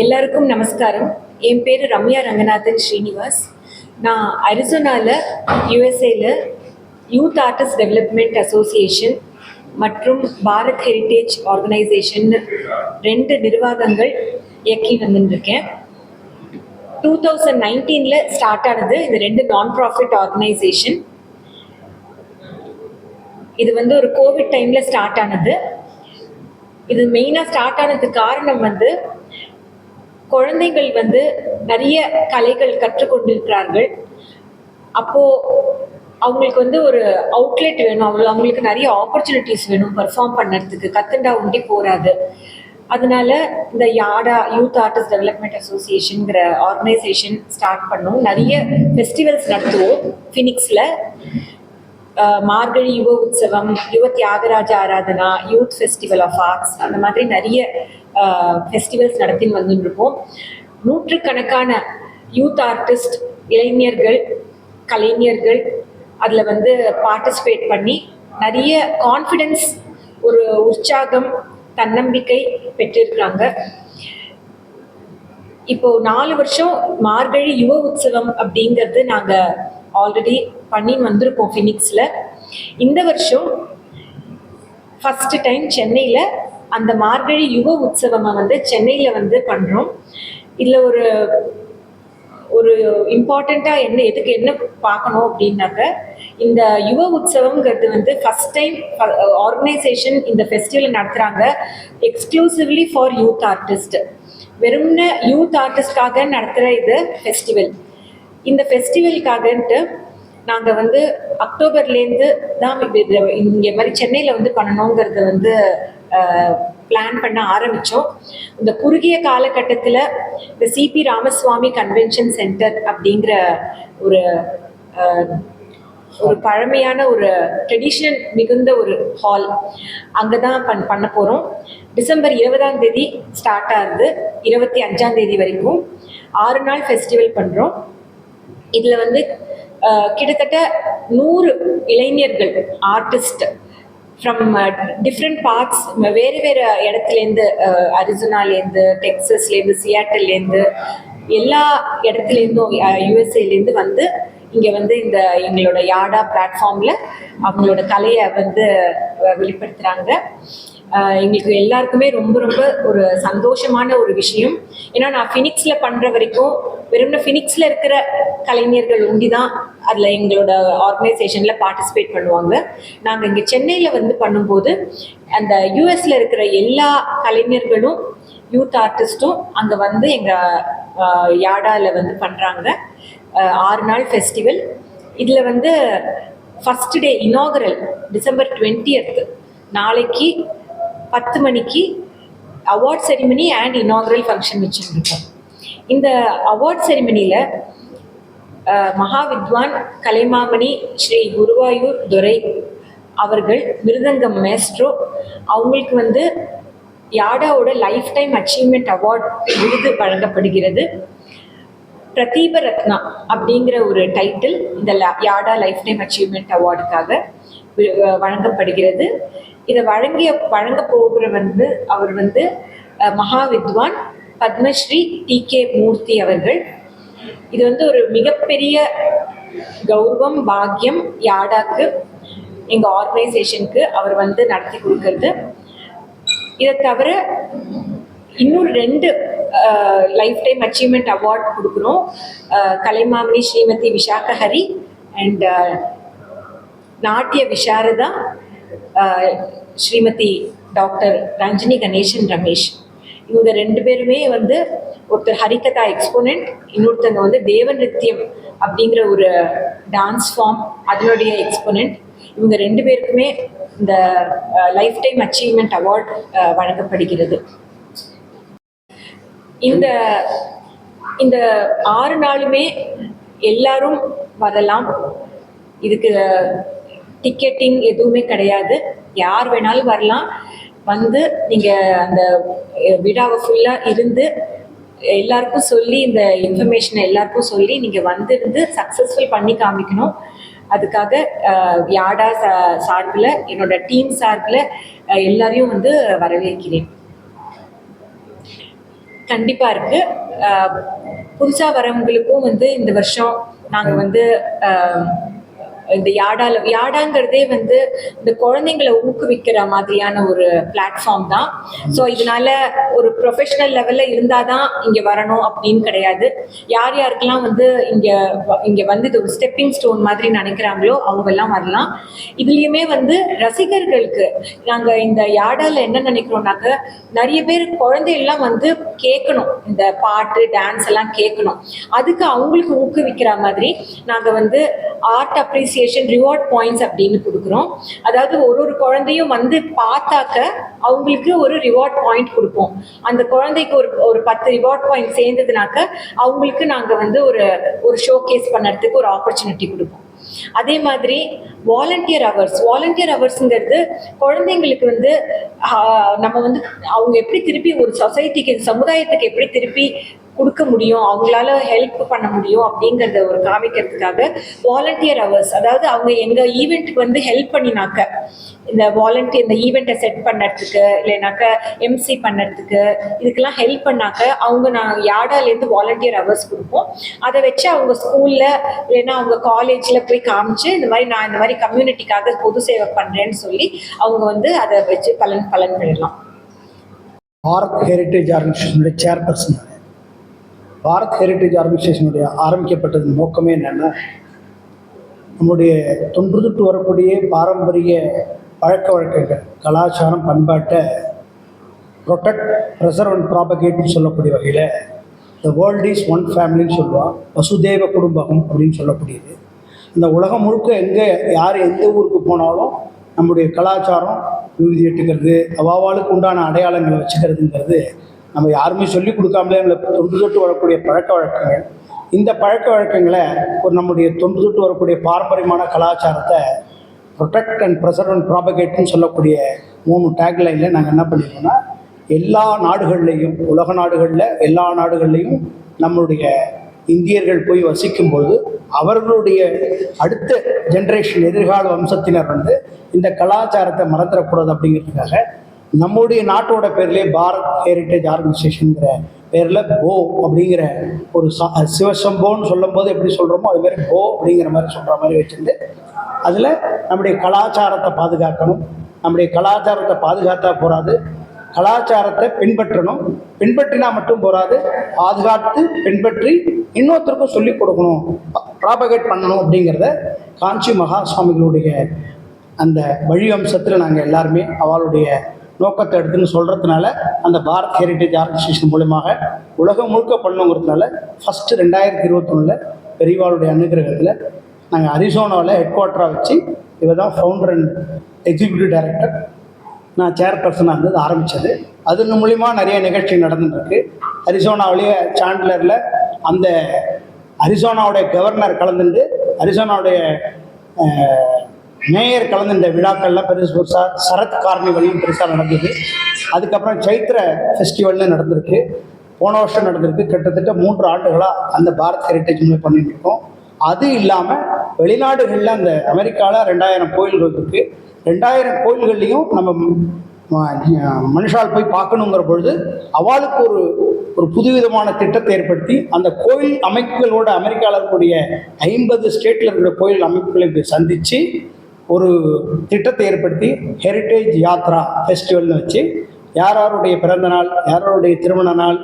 எல்லாருக்கும் நமஸ்காரம். என் பேர் ரம்யா ரங்கநாதன் ஸ்ரீனிவாஸ். நான் அரிசோனாவில் யுஎஸ்ஏல யூத் ஆர்டிஸ்ட் டெவலப்மெண்ட் அசோசியேஷன் மற்றும் பாரத் ஹெரிட்டேஜ் ஆர்கனைசேஷன் ரெண்டு நிர்வாகங்கள் இயக்கி வந்துருக்கேன். டூ தௌசண்ட் நைன்டீனில் ஸ்டார்ட் ஆனது இது ரெண்டு நான் ப்ராஃபிட் ஆர்கனைசேஷன் இது வந்து ஒரு கோவிட் டைமில் ஸ்டார்ட் ஆனது. இது மெயினாக ஸ்டார்ட் ஆனதுக்கு காரணம் வந்து குழந்தைகள் வந்து நிறைய கலைகள் கற்றுக்கொண்டிருக்கிறார்கள். அப்போ அவங்களுக்கு வந்து ஒரு அவுட்லெட் வேணும். அவங்க அவங்களுக்கு நிறைய ஆப்பர்ச்சுனிட்டிஸ் வேணும் பெர்ஃபார்ம் பண்ணுறதுக்கு. கத்துண்டா உண்டி போகாது அதனால இந்த யாடா யூத் ஆர்டிஸ்ட் டெவலப்மெண்ட் அசோசியேஷனுங்கிற ஆர்கனைசேஷன் ஸ்டார்ட் பண்ணோம். நிறைய ஃபெஸ்டிவல்ஸ் நடத்துவோம். ஃபினிக்ஸில் Margazhi Yuva Utsavam Yuva Thyagaraja Aradhana youth festival of arts அந்த மாதிரி நிறைய ஃபெஸ்டிவல்ஸ் நடத்தின்னு வந்துருப்போம் நூற்றுக்கணக்கான யூத் ஆர்டிஸ்ட் இளைஞர்கள் கலைஞர்கள் அதில் வந்து பார்ட்டிசிபேட் பண்ணி நிறைய கான்ஃபிடென்ஸ் ஒரு உற்சாகம் தன்னம்பிக்கை பெற்றிருக்காங்க. இப்போ நாலு வருஷம் மார்கழி யுவ உற்சவம் அப்படிங்கிறது நாங்கள் ஆல்ரெடி பண்ணி வந்திருக்கோம் ஃபினிக்ஸில் இந்த வருஷம் ஃபஸ்ட்டு டைம் சென்னையில் அந்த மார்கழி யுவ உற்சவமாக வந்து சென்னையில் வந்து பண்ணுறோம் இதில் ஒரு ஒரு இம்பார்ட்டண்ட்டாக என்ன எதுக்கு என்ன பார்க்கணும் அப்படின்னாக்க இந்த யுவ உற்சவங்கிறது வந்து ஃபஸ்ட் டைம் ஆர்கனைசேஷன் இந்த ஃபெஸ்டிவல் நடத்துகிறாங்க எக்ஸ்க்ளூசிவ்லி ஃபார் யூத் ஆர்டிஸ்ட் வெறும்ன யூத் ஆர்டிஸ்ட்காக நடத்துகிற இது ஃபெஸ்டிவல் இந்த ஃபெஸ்டிவலுக்காகன்ட்டு நாங்கள் வந்து அக்டோபர்லேருந்து தான் இங்கே மாதிரி சென்னையில் வந்து பண்ணணுங்கிறத வந்து பிளான் பண்ண ஆரம்பித்தோம் இந்த குறுகிய காலகட்டத்தில் இந்த சிபி ராமசுவாமி கன்வென்ஷன் சென்டர் அப்படிங்கிற ஒரு ஒரு பழமையான ஒரு ட்ரெடிஷனல் மிகுந்த ஒரு ஹால் அங்கே தான் பண் பண்ண போகிறோம் டிசம்பர் இருபதாம் தேதி ஸ்டார்ட் ஆகுது. இருபத்தி அஞ்சாம் தேதி வரைக்கும் ஆறு நாள் ஃபெஸ்டிவல் பண்ணுறோம் இதில் வந்து கிட்டத்தட்ட நூறு இளைஞர்கள் ஆர்டிஸ்ட் ஃப்ரம் டிஃப்ரெண்ட் பார்ட்ஸ் வேறு வேறு இடத்துலேருந்து அரிசோனாலேருந்து டெக்ஸஸ்லேருந்து சியாட்டல்லேருந்து எல்லா இடத்துலேருந்தும் யூஎஸ்ஏலேருந்து வந்து இங்கே வந்து இந்த எங்களோட யாடா பிளாட்ஃபார்மில் அவங்களோட கலையை வந்து வெளிப்படுத்துகிறாங்க எங்களுக்கு எல்லாருக்குமே ரொம்ப ரொம்ப ஒரு சந்தோஷமான ஒரு விஷயம். ஏன்னா நான் ஃபினிக்ஸில் பண்ணுற வரைக்கும் வெறும்னா ஃபினிக்ஸில் இருக்கிற கலைஞர்கள் உண்டி தான் அதில் எங்களோட ஆர்கனைசேஷனில் பார்ட்டிசிபேட் பண்ணுவாங்க. நாங்கள் இங்கே சென்னையில் வந்து பண்ணும்போது அந்த யூஎஸில் இருக்கிற எல்லா கலைஞர்களும் யூத் ஆர்டிஸ்ட்டும் அங்கே வந்து எங்கள் யாடாவில் வந்து பண்ணுறாங்க ஆறு நாள் ஃபெஸ்டிவல் இதில் வந்து first day inaugural December twenty நாளைக்கு பத்து மணிக்கு award ceremony and inaugural function வச்சுருக்கோம் இந்த அவார்ட் செரிமனியில் மகாவித்வான் கலைமாமணி ஸ்ரீ குருவாயூர் துரை அவர்கள் மிருதங்கம் மேஸ்ட்ரோ அவங்களுக்கு வந்து யாடாவோட லைஃப் டைம் அச்சீவ்மெண்ட் அவார்ட் விருது வழங்கப்படுகிறது. பிரதீப ரத்னா அப்படிங்கிற ஒரு டைட்டில் இந்த யாடா லைஃப் டைம் அச்சீவ்மெண்ட் அவார்டுக்காக வழங்கப்படுகிறது. இதை வழங்கிய வழங்க போகிற வந்து அவர் வந்து மகாவித்வான் பத்மஸ்ரீ டி. கே. மூர்த்தி அவர்கள். இது வந்து ஒரு மிகப்பெரிய கௌரவம் பாக்கியம் யாடாக்கு எங்கள் ஆர்கனைசேஷனுக்கு அவர் வந்து நடத்தி கொடுக்கறது. இதை தவிர இன்னும் ரெண்டு லைஃப் டைம் அச்சீவ்மெண்ட் அவார்ட் கொடுக்குறோம். Kalaimamani Srimathi விசாகஹரி and Natya Visharada Shrimati doctor Ranjani Ganesan Ramesh. இவங்க ரெண்டு பேருமே வந்து ஒருத்தர் ஹரிகதா எக்ஸ்போனண்ட் இன்னொருத்தங்க வந்து தேவ நிருத்தியம் அப்படிங்கிற ஒரு டான்ஸ் ஃபார்ம் அதனுடைய எக்ஸ்போனண்ட் இவங்க ரெண்டு பேருக்குமே இந்த லைஃப் டைம் அச்சீவ்மெண்ட் அவார்ட் வழங்கப்படுகிறது. இந்த இந்த ஆறு நாளுமே எல்லாரும் வரலாம். இதுக்கு டிக்கெட்டிங் எதுவுமே கிடையாது. யார் வேணாலும் வரலாம். வந்து நீங்கள் அந்த விழாவை ஃபுல்லாக இருந்து எல்லாருக்கும் சொல்லி இந்த இன்ஃபர்மேஷனை எல்லாருக்கும் சொல்லி நீங்கள் வந்திருந்து சக்ஸஸ்ஃபுல் பண்ணி காமிக்கணும். அதுக்காக யாடா சா- சார்பில் என்னோட டீம் சார்பில் எல்லாரையும் வந்து வரவேற்கிறேன். கண்டிப்பாக இருக்குது புதுசாக வரவங்களுக்கும் வந்து இந்த வருஷம் நாங்கள் வந்து இந்த யாடால யாடாங்கிறதே வந்து இந்த குழந்தைங்களை ஊக்குவிக்கிற மாதிரியான ஒரு பிளாட்ஃபார்ம் தான். ஸோ இதனால ஒரு ப்ரொஃபஷனல் லெவலில் இருந்தால் தான் இங்கே வரணும் அப்படின்னு கிடையாது. யார் யாருக்கெல்லாம் வந்து இங்கே இங்கே வந்து இது ஒரு ஸ்டெப்பிங் ஸ்டோன் மாதிரி நினைக்கிறாங்களோ அவங்கெல்லாம் வரலாம். இதுலேயுமே வந்து ரசிகர்களுக்கு நாங்கள் இந்த யாடால என்ன நினைக்கிறோம்னாக்க நிறைய பேர் குழந்தையெல்லாம் வந்து கேட்கணும். இந்த பாட்டு டான்ஸ் எல்லாம் கேட்கணும். அதுக்கு அவங்களுக்கு ஊக்குவிக்கிற மாதிரி நாங்கள் வந்து ஆர்ட் அப்ரிசியேஷன் ரிவார்ட் பாயிண்ட்ஸ் அப்படின்னு கொடுக்குறோம். அதாவது ஒரு ஒரு குழந்தையும் வந்து பார்த்தாக்க அவங்களுக்கு ஒரு ரிவார்ட் பாயிண்ட் கொடுப்போம். அந்த குழந்தைக்கு ஒரு ஒரு பத்து ரிவார்ட் பாயிண்ட் சேர்ந்ததுனாக்க அவங்களுக்கு நாங்கள் வந்து ஒரு ஒரு ஷோ கேஸ் பண்ணுறதுக்கு ஒரு ஆப்பர்ச்சுனிட்டி கொடுப்போம். அதே மாதிரி வாலண்டியர் ஹவர்ஸ் வாலண்டியர் ஹவர்ஸுங்கிறது குழந்தைங்களுக்கு வந்து நம்ம வந்து அவங்க எப்படி திருப்பி ஒரு சொசைட்டிக்கு சமுதாயத்துக்கு எப்படி திருப்பி கொடுக்க முடியும் அவங்களால ஹெல்ப் பண்ண முடியும் அப்படிங்கிறத ஒரு காமிக்கிறதுக்காக வாலண்டியர் ஹவர்ஸ் அதாவது அவங்க எங்கள் ஈவெண்ட்டுக்கு வந்து ஹெல்ப் பண்ணினாக்க இந்த வாலண்டியர் இந்த ஈவெண்ட்டை செட் பண்ணுறதுக்கு இல்லைனாக்க எம்சி பண்ணுறதுக்கு இதுக்கெல்லாம் ஹெல்ப் பண்ணாக்க அவங்க நான் யார்டாலேருந்து வாலண்டியர் ஹவர்ஸ் கொடுப்போம். அதை வச்சு அவங்க ஸ்கூலில் இல்லைன்னா அவங்க காலேஜில் போய் காமிச்சு இந்த மாதிரி நான் இந்த மாதிரி கம்யூனிட்டிக்காக பொது சேவை பண்ணுறேன்னு சொல்லி அவங்க வந்து அதை வச்சு பலன் பலன் பெறலாம். ஆர்க் ஹெரிட்டேஜ் ஆர்கனைசேஷனுடைய சேர்பர்சன் பாரத் ஹெரிட்டேஜ் ஆர்கனைசேஷனுடைய ஆரம்பிக்கப்பட்டதன் நோக்கமே என்னென்னா நம்முடைய தொன்று தொட்டு வரக்கூடிய பாரம்பரிய பழக்க வழக்கங்கள் கலாச்சாரம் பண்பாட்டை ப்ரொடெக்ட் ப்ரெசர்வ் அண்ட் ப்ராபகேட்னு சொல்லக்கூடிய வகையில் த வேர்ல்ட் இஸ் ஒன் ஃபேமிலின்னு சொல்லுவாள் வசுதேவ குடும்பம் அப்படின்னு சொல்லக்கூடியது. இந்த உலகம் முழுக்க எங்கே யார் எந்த ஊருக்கு போனாலும் நம்முடைய கலாச்சாரம் விருதி எட்டுக்கிறது அவாவாளுக்கு உண்டான அடையாளங்களை வச்சுக்கிறதுங்கிறது நம்ம யாருமே சொல்லிக் கொடுக்காமலே நம்மளை தொன்று தொட்டு வரக்கூடிய பழக்க வழக்கங்கள். இந்த பழக்க வழக்கங்களை ஒரு நம்முடைய தொன்று தொட்டு வரக்கூடிய பாரம்பரியமான கலாச்சாரத்தை ப்ரொடெக்ட் அண்ட் ப்ரெசர்வ் அண்ட் ப்ராபகேட்னு சொல்லக்கூடிய மூணு டேக்லைனில் நாங்கள் என்ன பண்ணியிருக்கோம்னா எல்லா நாடுகள்லையும் உலக நாடுகளில் எல்லா நாடுகள்லையும் நம்மளுடைய இந்தியர்கள் போய் வசிக்கும்போது அவர்களுடைய அடுத்த ஜென்ரேஷன் எதிர்கால வம்சத்தினர் வந்து இந்த கலாச்சாரத்தை மறந்துடக்கூடாது அப்படிங்கிறதுக்காக நம்முடைய நாட்டோட பேர்லேயே பாரத் ஹெரிட்டேஜ் ஆர்கனைசேஷனுங்கிற பேரில் போ அப்படிங்கிற ஒரு ச- சிவசம்போன்னு சொல்லும்போது எப்படி சொல்கிறோமோ அது மாதிரி போ அப்படிங்கிற மாதிரி சொல்கிற மாதிரி வச்சுருந்து அதில் நம்முடைய கலாச்சாரத்தை பாதுகாக்கணும். நம்முடைய கலாச்சாரத்தை பாதுகாத்தா போகாது கலாச்சாரத்தை பின்பற்றணும். பின்பற்றினா மட்டும் போகாது பாதுகாத்து பின்பற்றி இன்னொருத்தருக்கும் சொல்லிக் கொடுக்கணும். ப்ராபகேட் பண்ணணும் அப்படிங்கிறத காஞ்சி மகா சுவாமிகளுடைய அந்த வழி அம்சத்தில் நாங்கள் எல்லாருமே அவளுடைய நோக்கத்தை எடுத்துன்னு சொல்கிறதுனால அந்த பாரத் ஹெரிட்டேஜ் ஆர்கனைசேஷன் மூலமாக உலகம் முழுக்க பண்ணுங்கிறதுனால ஃபஸ்ட்டு ரெண்டாயிரத்தி இருபத்தொன்னில் பெரியவாளுடைய அனுகிரகத்தில் நாங்கள் அரிசோனாவில் ஹெட் குவார்ட்டராக வச்சு இவர் தான் ஃபவுண்டர் அண்ட் எக்ஸிக்யூட்டிவ் டைரக்டர் நான் சேர்பர்சனாக இருந்தது ஆரம்பித்தது அதன் மூலிமா நிறைய நிகழ்ச்சி நடந்துட்டுருக்கு. அரிசோனாவிலேயே சாண்ட்லரில் அந்த அரிசோனாவுடைய கவர்னர் கலந்துட்டு அரிசோனாவுடைய மேயர் கலந்து இந்த விழாக்கள்லாம் பெருசு பெருசாக சரத் கார்னிவல்னு பெருசாக நடந்தது. அதுக்கப்புறம் சைத்திர ஃபெஸ்டிவல்னு நடந்திருக்கு. போன வருஷம் நடந்திருக்கு. கிட்டத்தட்ட மூன்று ஆண்டுகளாக அந்த பாரத் ஹெரிட்டேஜ் மூலம் பண்ணிட்டு இருக்கோம் அது இல்லாமல் வெளிநாடுகளில் அந்த அமெரிக்காவில் ரெண்டாயிரம் கோயில்கள் இருக்குது ரெண்டாயிரம் கோயில்கள்லையும் நம்ம மனுஷால் போய் பார்க்கணுங்கிற பொழுது அவளுக்கு ஒரு ஒரு புதுவிதமான திட்டத்தை ஏற்படுத்தி அந்த கோயில் அமைப்புகளோட அமெரிக்காவில் இருக்கக்கூடிய ஐம்பது ஸ்டேட்டில் இருக்கிற கோயில் அமைப்புகளை சந்தித்து ஒரு திட்டத்தை ஏற்படுத்தி ஹெரிட்டேஜ் யாத்ரா ஃபெஸ்டிவல்னு வச்சு யார் யாருடைய பிறந்த நாள் யாரோடைய திருமண நாள்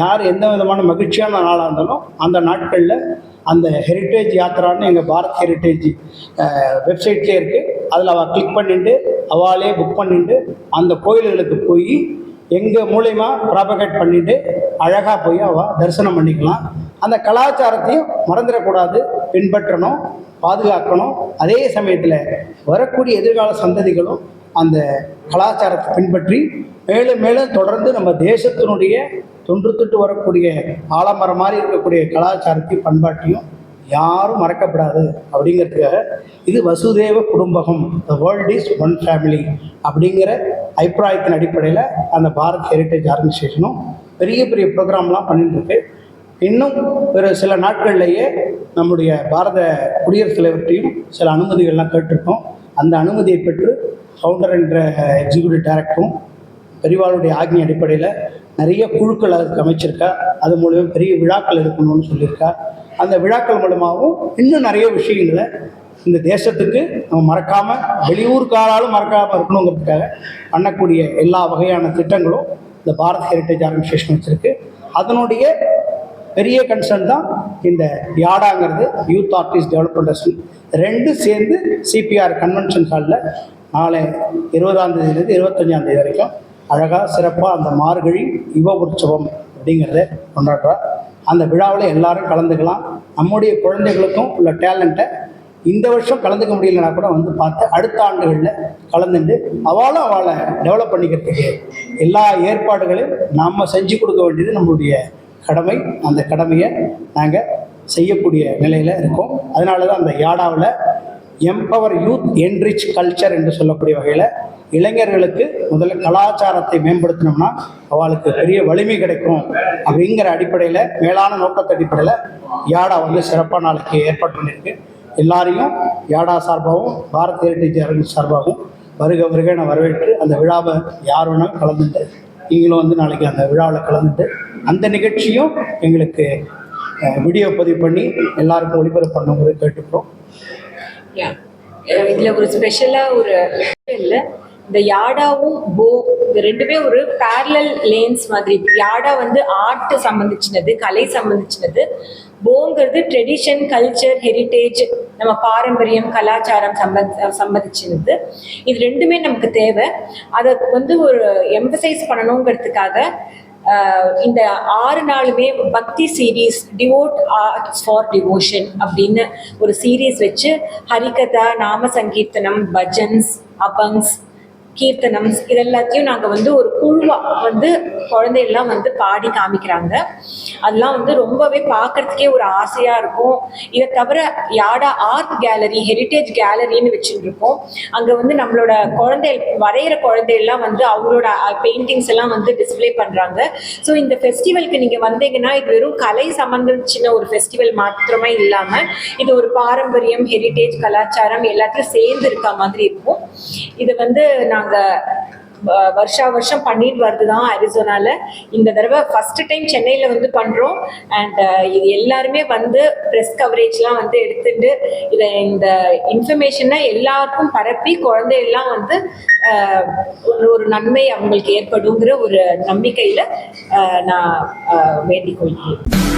யார் எந்த விதமான மகிழ்ச்சியான நாளாக இருந்தாலும் அந்த நாட்களில் அந்த ஹெரிட்டேஜ் யாத்ரான்னு எங்கள் பாரத் ஹெரிட்டேஜ் வெப்சைட்லேயே இருக்குது அதில் அவள் கிளிக் பண்ணிட்டு அவளே புக் பண்ணிட்டு அந்த கோயில்களுக்கு போய் எங்கள் மூலயமா ப்ராபகேட் பண்ணிட்டு அழகாக போய் அவள் தரிசனம் பண்ணிக்கலாம். அந்த கலாச்சாரத்தையும் மறந்துடக்கூடாது. பின்பற்றணும். பாதுகாக்கணும். அதே சமயத்தில் வரக்கூடிய எதிர்கால சந்ததிகளும் அந்த கலாச்சாரத்தை பின்பற்றி மேலும் மேலும் தொடர்ந்து நம்ம தேசத்தினுடைய தொன்று தொட்டு வரக்கூடிய ஆலமரம் மாதிரி இருக்கக்கூடிய கலாச்சாரத்தையும் பண்பாட்டையும் யாரும் மறக்கப்படாது. அப்படிங்கிறதுக்காக இது Vasudeva குடும்பகம் the world is one family அப்படிங்கிற அபிப்பிராயத்தின் அடிப்படையில் அந்த பாரத் ஹெரிட்டேஜ் ஆர்கனைசேஷனும் பெரிய பெரிய ப்ரோக்ராம்லாம் பண்ணிட்டுருக்கு இன்னும் ஒரு சில நாட்கள்லேயே நம்முடைய பாரத குடியரசுத் தலைவர்கிட்டையும் சில அனுமதிகள்லாம் கேட்டிருக்கோம். அந்த அனுமதியை பெற்று ஃபவுண்டர் என்ற எக்ஸிக்யூட்டிவ் டைரக்டரும் பெரிவாளுடைய ஆக்ஞை அடிப்படையில் நிறைய குழுக்கள் அதுக்கு அமைச்சிருக்கா. அது மூலியம் பெரிய விழாக்கள் இருக்கணும்னு சொல்லியிருக்கா. அந்த விழாக்கள் மூலமாகவும் இன்னும் நிறைய விஷயங்களை இந்த தேசத்துக்கு நம்ம மறக்காமல் வெளியூர்காராலும் மறக்காமல் இருக்கணுங்கிறதுக்காக பண்ணக்கூடிய எல்லா வகையான திட்டங்களும் இந்த பாரத் ஹெரிட்டேஜ் ஆர்கனைசேஷன் வச்சுருக்கு. அதனுடைய பெரிய கன்சர்ன் தான் இந்த யாடாங்கிறது யூத் ஆர்டிஸ்ட் டெவலப்மெண்ட் ரெண்டும் ரெண்டு சேர்ந்து சிபிஆர் கன்வென்ஷன் ஹாலில் நாளை இருபதாம் தேதியிலேருந்து இருபத்தஞ்சாம் தேதி வரைக்கும் அழகாக சிறப்பாக அந்த மார்கழி யுவ உற்சவம் அப்படிங்கிறத கொண்டாடுறா. அந்த விழாவில் எல்லாரும் கலந்துக்கலாம். நம்முடைய குழந்தைகளுக்கும் உள்ள டேலண்ட்டை இந்த வருஷம் கலந்துக்க முடியலனா கூட வந்து பார்த்து அடுத்த ஆண்டுகளில் கலந்துட்டு அவளும் அவளை டெவலப் பண்ணிக்கிறதுக்கு எல்லா ஏற்பாடுகளையும் நாம் செஞ்சு கொடுக்க வேண்டியது நம்மளுடைய கடமை அந்த கடமையை நாங்கள் செய்யக்கூடிய நிலையில் இருக்கோம். அதனால தான் அந்த யாடாவில் எம்பவர் யூத் என்ரிச் கல்ச்சர் என்று சொல்லக்கூடிய வகையில் இளைஞர்களுக்கு முதல்ல கலாச்சாரத்தை மேம்படுத்தினோம்னா அவளுக்கு பெரிய வலிமை கிடைக்கும் அப்படிங்கிற அடிப்படையில் மேலான நோக்கத்து அடிப்படையில் யாடா வந்து சிறப்பான நாளைக்கு ஏற்பாடு பண்ணியிருக்கு. எல்லாரையும் யாடா சார்பாகவும் பாரத் ஹெரிட்டேஜ் அரங்கு சார்பாகவும் வருக வருக வரவேற்று அந்த விழாவை யார் வேணாலும் கலந்துட்டு நீங்களும் வந்து நாளைக்கு அந்த விழாவில் கலந்துட்டு அந்த நிகழ்ச்சியும் எங்களுக்கு வீடியோ பதிவு பண்ணி எல்லாருக்கும் ஒளிபரப்பு பண்ணும்போது கேட்டுக்கிறோம் யா இதுல ஒரு ஸ்பெஷலா ஒரு இல்லை. இந்த யாடாவும் போ இது ரெண்டுமே ஒரு பேரலல் லேன்ஸ் மாதிரி. யாடா வந்து ஆர்ட் சம்மந்திச்சினது கலை சம்மந்திச்சினது போங்கிறது ட்ரெடிஷன் கல்ச்சர் ஹெரிட்டேஜ் நம்ம பாரம்பரியம் கலாச்சாரம் சம்பந்த சம்மதிச்சினது இது ரெண்டுமே நமக்கு தேவை. அதை வந்து ஒரு எம்பசைஸ் பண்ணணுங்கிறதுக்காக இந்த ஆறு நாளுமே Bhakti series devote arts for devotion அப்படின்னு ஒரு சீரீஸ் வச்சு ஹரிகதா நாம சங்கீர்த்தனம் பஜன்ஸ் அபங்ஸ் கீர்த்தனம்ஸ் இது எல்லாத்தையும் நாங்கள் வந்து ஒரு குழுவாக வந்து குழந்தையெல்லாம் வந்து பாடி காமிக்கிறாங்க. அதெல்லாம் வந்து ரொம்பவே பார்க்கறதுக்கே ஒரு ஆசையாக இருக்கும். இதை தவிர யாடா ஆர்ட் கேலரி ஹெரிட்டேஜ் கேலரின்னு வச்சுருக்கோம் அங்கே வந்து நம்மளோட குழந்தை வரைகிற குழந்தையெல்லாம் வந்து அவங்களோட பெயிண்டிங்ஸ் எல்லாம் வந்து டிஸ்ப்ளே பண்ணுறாங்க ஸோ இந்த ஃபெஸ்டிவலுக்கு நீங்கள் வந்தீங்கன்னா இது வெறும் கலை சம்பந்திச்சின ஒரு ஃபெஸ்டிவல் மாத்திரமே இல்லாமல் இது ஒரு பாரம்பரியம் ஹெரிட்டேஜ் கலாச்சாரம் எல்லாத்தையும் சேர்ந்து இருக்க மாதிரி இருக்கும். இது வந்து நாங்கள் வருஷா வருஷம் பண்ணிட்டு வருது தான் அரிசோனால இந்த தடவை ஃபர்ஸ்ட் டைம் சென்னையில் வந்து பண்ணுறோம் அண்ட் இது எல்லாருமே வந்து ப்ரெஸ் கவரேஜ்லாம் வந்து எடுத்துட்டு இதை இந்த இன்ஃபர்மேஷனை எல்லாருக்கும் பரப்பி குழந்தையெல்லாம் வந்து ஒரு ஒரு நன்மை அவங்களுக்கு ஏற்படுங்கிற ஒரு நம்பிக்கையில் நான் வேண்டிக் கொள்கிறேன்.